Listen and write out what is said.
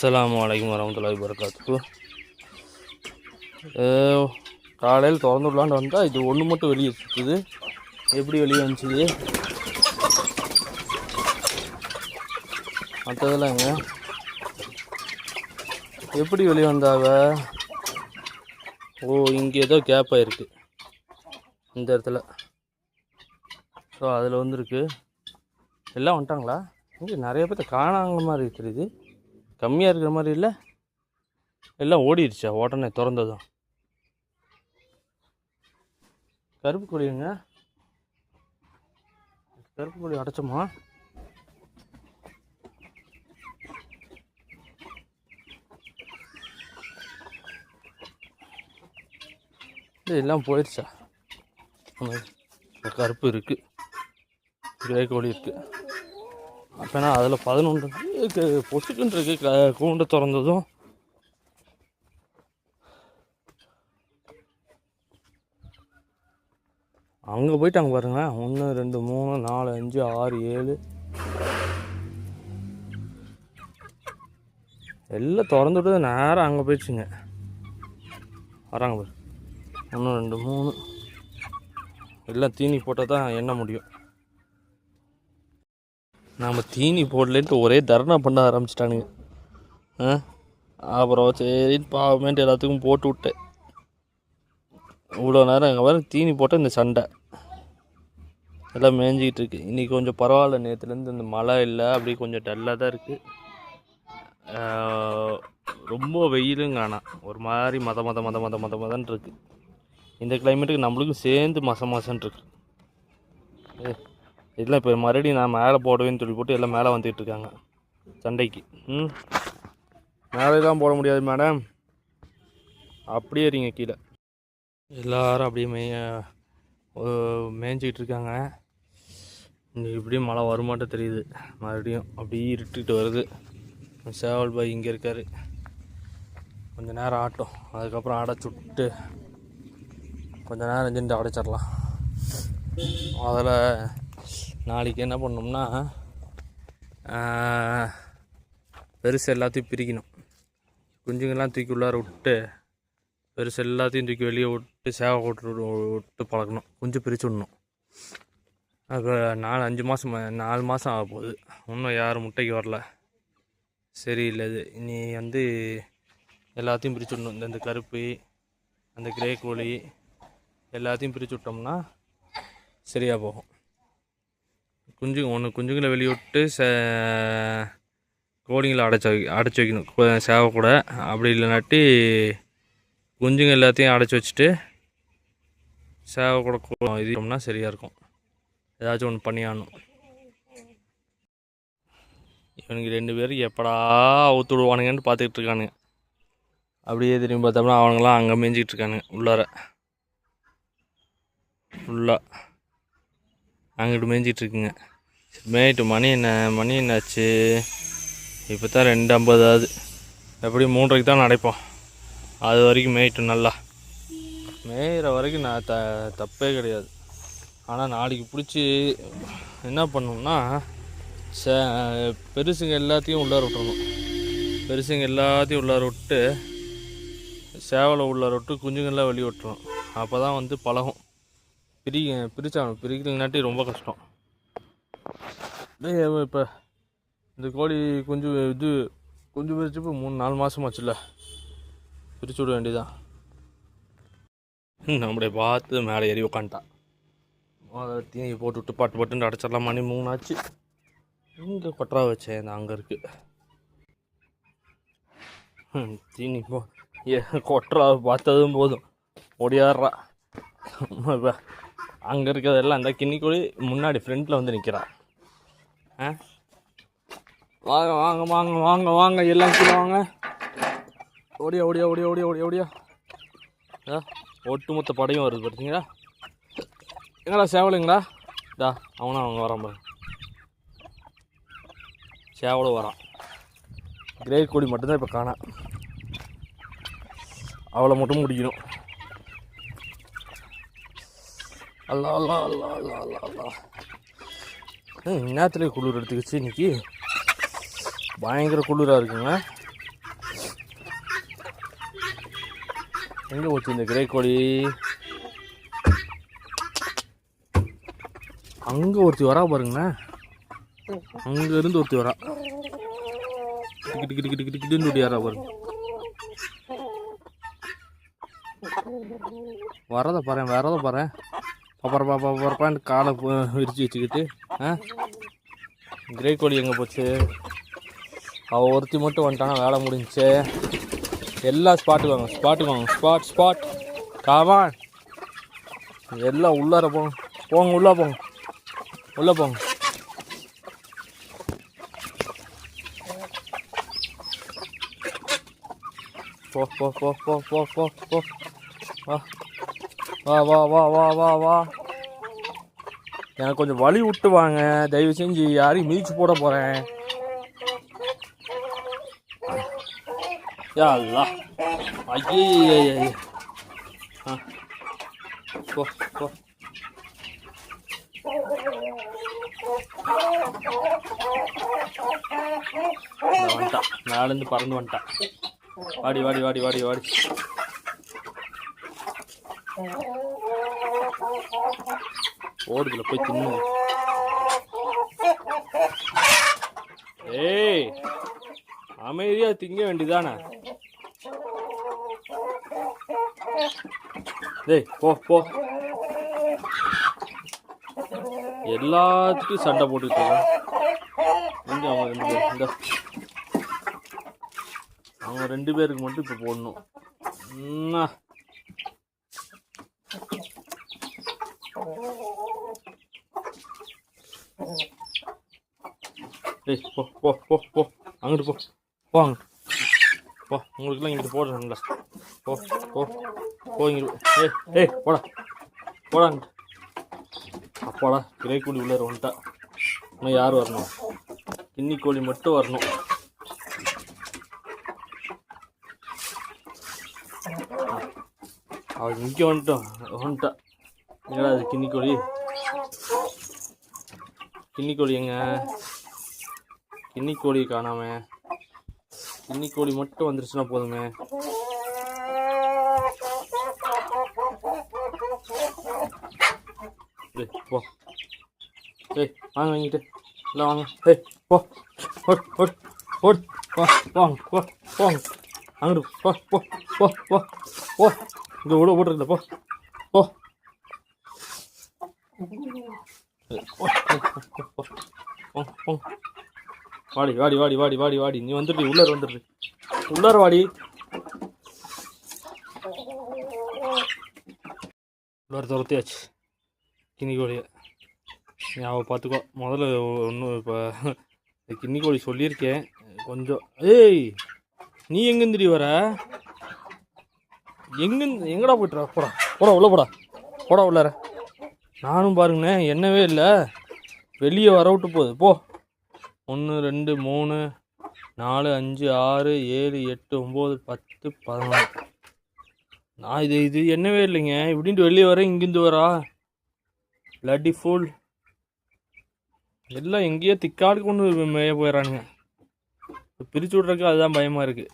அஸ்ஸலாமு அலைக்கும் வரமத்துல்லாஹி காலையில் திறந்து விடலான்னு வந்தால் இது ஒன்று மட்டும் வெளியே சுற்றுது எப்படி வெளியே வந்துச்சுது? மற்றதெல்லாம் எப்படி வெளியே வந்தாவ ஓ இங்கே ஏதோ கேப் ஆகிருக்கு இந்த இடத்துல. ஸோ அதில் வந்துருக்கு. எல்லாம் வந்துட்டாங்களா? இங்கே நிறைய பேர்த்த காணாங்க மாதிரி தெரியுது. கம்மியாக இருக்கிற மாதிரி இல்லை. எல்லாம் ஓடிடுச்சா உடனே திறந்ததும். கருப்பு கொடிங்க கருப்பு கொடி அடைச்சோமா? எல்லாம் போயிடுச்சா? கருப்பு இருக்குது கிரே கோழி இருக்குது அப்போனா அதில் பதினொன்று இருக்கு. பொசுக்குன்னு இருக்கு. க- திறந்ததும். அங்கே போயிட்டாங்க பாருங்க ஒன்று ரெண்டு மூணு நாலு அஞ்சு ஆறு ஏழு. எல்லாம் திறந்து விட்டது. நேரம் அங்கே போயிடுச்சுங்க. வராங்க பாரு. ஒன்று ரெண்டு மூணு. எல்லாம் தீனி போட்டால் தான் எண்ண முடியும். நாம் தீனி போடலன்ட்டு ஒரே தர்ணா பண்ண ஆரம்பிச்சிட்டானுங்க. ஆ? அப்புறம் சரின்னு பாவமேன்ட்டு எல்லாத்துக்கும் போட்டு விட்டேன். இவ்வளோ நேரம் அங்கே வர தீனி போட்டால் இந்த சண்டை. எல்லாம் மேய்ஞ்சிக்கிட்டு இருக்கு. இன்றைக்கி கொஞ்சம் பரவாயில்ல நேற்றுலேருந்து இந்த மழை இல்லை அப்படி கொஞ்சம் டல்லாக தான் இருக்குது ரொம்ப வெயிலும் காணாம் ஒரு மாதிரி மத மத மத மத மத மதன் இருக்குது இந்த கிளைமேட்டுக்கு நம்மளுக்கும் சேர்ந்து மச மசன்னு இருக்கு. ஏ இல்லை இப்போ மறுபடியும் நான் மேலே போடுவேன்னு சொல்லி போட்டு எல்லாம் மேலே வந்துட்டு இருக்காங்க. சண்டைக்கு. ம். மேலே தான் போட முடியாது மேடம். அப்படியே இருங்க கீழே. எல்லோரும் அப்படியே மேய மேய்ஞ்சிக்கிட்டு இருக்காங்க. இங்கே இப்படியும் மழை வருமாட்டம் தெரியுது. மறுபடியும் அப்படியே இருட்டுக்கிட்டு வருது. சேவல் பாய் இங்கே இருக்கார். கொஞ்சம் நேரம் ஆட்டும். அதுக்கப்புறம் அடைச்சி விட்டு கொஞ்ச நேரம் சென்று அடைச்சிடலாம் அதில் நாளைக்கு என்ன பண்ணோம்னா பெருசு எல்லாத்தையும் பிரிக்கணும். குஞ்சுங்கெல்லாம் தூக்கி உள்ளார விட்டு பெருசு எல்லாத்தையும் தூக்கி வெளியே விட்டு சேவை விட்டு விட்டு பழக்கணும் குஞ்சு பிரித்து விடணும். அப்போ நாலு அஞ்சு மாதம் நாலு மாதம் ஆக போகுது. இன்னும் யாரும் முட்டைக்கு வரல. சரியில்லை இது நீ வந்து எல்லாத்தையும் பிரித்து விடணும். இந்த கருப்பு அந்த கிரே கோழி எல்லாத்தையும் பிரித்து விட்டோம்னா சரியாக போகும். குஞ்சு ஒன்று குஞ்சுங்களை வெளியே விட்டு சே கோழிங்களை அடைச்சி வை அடைச்சி வைக்கணும். சேவை கூட. அப்படி இல்லைனாட்டி குஞ்சுங்க எல்லாத்தையும் அடைச்சி வச்சுட்டு சேவை கூட இதுனா சரியாக இருக்கும். ஏதாச்சும் ஒன்று பண்ணியாகணும் இவனுக்கு ரெண்டு பேரும் எப்படா ஊற்று விடுவானுங்கன்னு பார்த்துக்கிட்டு இருக்கானுங்க. அப்படியே திரும்பி பார்த்தோம்னா அவனுங்களாம் அங்கே மேய்ஞ்சிக்கிட்டு இருக்கானுங்க உள்ளார. ஃபுல்லாக அங்கிட்டு மேய்ஞ்சிட்டு இருக்குங்க மேயிட்டு மணி என்ன மணி என்னாச்சு? இப்போ தான் ரெண்டு ஐம்பது ஆகுது எப்படியும் மூன்றரைக்கு தான் நடைப்போம் அது வரைக்கும் மேயிட்டும் நல்லா. மேயிற வரைக்கும் நான் த தப்பே கிடையாது. ஆனால் நாளைக்கு பிடிச்சி என்ன பண்ணணும்னா சே பெருசுங்க எல்லாத்தையும் உள்ளார விட்டுறணும். பெருசுங்க எல்லாத்தையும் உள்ளார விட்டு சேவலை உள்ளார விட்டு குஞ்சுங்கள்லாம் வெளியே விட்டுறணும். அப்போ தான் வந்து பழகும். பிரி பிரிச்சாகணும் பிரிக்கலனாட்டி ரொம்ப கஷ்டம். இப்போ இந்த கோழி குஞ்சு இது குஞ்சு பிரித்து இப்போ மூணு நாலு மாதமாச்சுல்ல பிரிச்சு விட வேண்டியதான் நம்மளே பார்த்து மேலே ஏறி உக்காண்டான் தீனி போட்டு விட்டு பட்டு பட்டுன்னு அடைச்சிடலாம் மணி மூணு ஆச்சு இங்கே கொட்டரா வச்சேன் நான் அங்கே இருக்கு. தீனி போ ஏ கொட்டரா பார்த்ததும் போதும். ஓடியாடுறா. அங்கே இருக்கிறதெல்லாம் அந்த கிண்ணிக்கோழி முன்னாடி ஃப்ரண்ட்டில் வந்து நிற்கிறான் ஆ? வாங்க வாங்க வாங்க வாங்க வாங்க எல்லாம் கீழே வாங்க. ஓடியா ஓடியா ஓடியா ஓடியா ஓடியா ஓடியா. ஏ ஒட்டுமொத்த படையும் வருது பார்த்தீங்களா எங்கடா சேவலுங்களா டா அவனும் அவங்க வரான் பாரு. சேவலும் வரான். கிரே கோழி மட்டும்தான் இப்போ காணா. அவளை மட்டும் முடிக்கணும். அல்லா அல்லா அல்லா அல்லா அல்லா அல்லா நேரத்தில் குளிர் எடுத்துக்கிச்சு இன்றைக்கி பயங்கர குளிராக இருக்குங்க. எங்கே போச்சு இந்த கிரேக்கோடி அங்கே ஒருத்தி வரா பாருங்கண்ணா. அங்கேருந்து ஒருத்தி வரா. கிட்டு கிட்டு கிட்டு கிட்டு கிட்டு வரா பாருங்க. வரதை பாரு வரதை பாரு பப்பரப்பா பப்பரப்பான்னு காலை விரிச்சு வச்சுக்கிட்டு ஆ? கிரே கோழி எங்கே போச்சு? அவள் ஒருத்தி மட்டும் வந்துட்டானா வேலை முடிஞ்சு எல்லா ஸ்பாட்டுக்கு வாங்க ஸ்பாட்டுக்கு வாங்க ஸ்பாட் ஸ்பாட் காவான் எல்லாம் உள்ளார போங்க போங்க உள்ளே போங்க. உள்ளே போங்க. போ போ போ போ போ போ போ. வா வா வா வா வா வா. எனக்கு கொஞ்சம் வழி விட்டு வாங்க. தயவு செஞ்சு யாரையும் மீச்சு போட போகிறேன் யா அல்லா. ஐயே ஆ போ போ வந்துட்டான் மேலேருந்து பறந்து வந்துட்டான் வாடி வாடி வாடி வாடி வாடி ஓடுதுல போய் தின்னு. ஏய் அமைதியா திங்க வேண்டியதானே டேய் போ போ. எல்லாத்துக்கும் சண்டை போட்டுட்டு இங்க அவங்க ரெண்டு பேர் இந்த. அவங்க ரெண்டு பேருக்கு மட்டும் இப்போ போடணும். டேய் போ போ போ போ. அங்கிட்டு போ. போ அங்க. போ உங்களுக்குலாம் இங்கிட்டு போடுறேன்ல போ போ போ இங்கிட்டு ஏய் ஏய் போடா. போடா அப்பாடா கிரை கோழி உள்ளார வந்துட்டா இன்னும் யார் வரணும்? கின்னி கோழி மட்டும் வரணும். அவள் இங்கே வந்துட்டோம் வந்துட்டா என்னடா அது கின்னி கோழி கின்னி கோழி எங்க? கின்னி கோழி காணாம. கின்னி கோழி மட்டும் வந்துருச்சுன்னா போதுமே. ஏய் போ. ஏய் வாங்க வாங்கிட்டு. இல்லை வாங்க. ஏய் போ. ஓட் ஓட் ஓட் போ. போங்க போ போங்க. அங்கிட்டு போ போ போ போ. போ. இங்கே விட ஓட்டுறதுல போ. வாடி வாடி வாடி வாடி வாடி வாடி. நீ வந்துடு உள்ளார வந்துடு. உள்ளார வாடி. உள்ளார துரத்தியாச்சு. கிண்ணி கோழியை நீ அவள் பார்த்துக்கோ. முதல்ல ஒன்றும் இப்போ கிண்ணி கோழி சொல்லியிருக்கேன். கொஞ்சம். ஏய் நீ எங்கேருந்துடி வர? எங்கேருந்து எங்கடா போய்ட்டுறா போடா போடா உள்ள போடா. போடா உள்ளார. நானும் பாருங்கண்ணே என்னவே இல்லை. வெளியே வர விட்டு போகுது. போ. ஒன்று ரெண்டு மூணு நாலு அஞ்சு ஆறு ஏழு எட்டு ஒம்பது பத்து பதினொன்று. நான் இது இது என்னவே இல்லைங்க. இப்படின்ட்டு வெளியே வர இங்கேருந்து வரா? லட்டி ஃபுல். எல்லாம் எங்கேயோ திக்காடு கொண்டு மேய போயிடறானுங்க பிரித்து விட்றதுக்கு அதுதான் பயமாக இருக்குது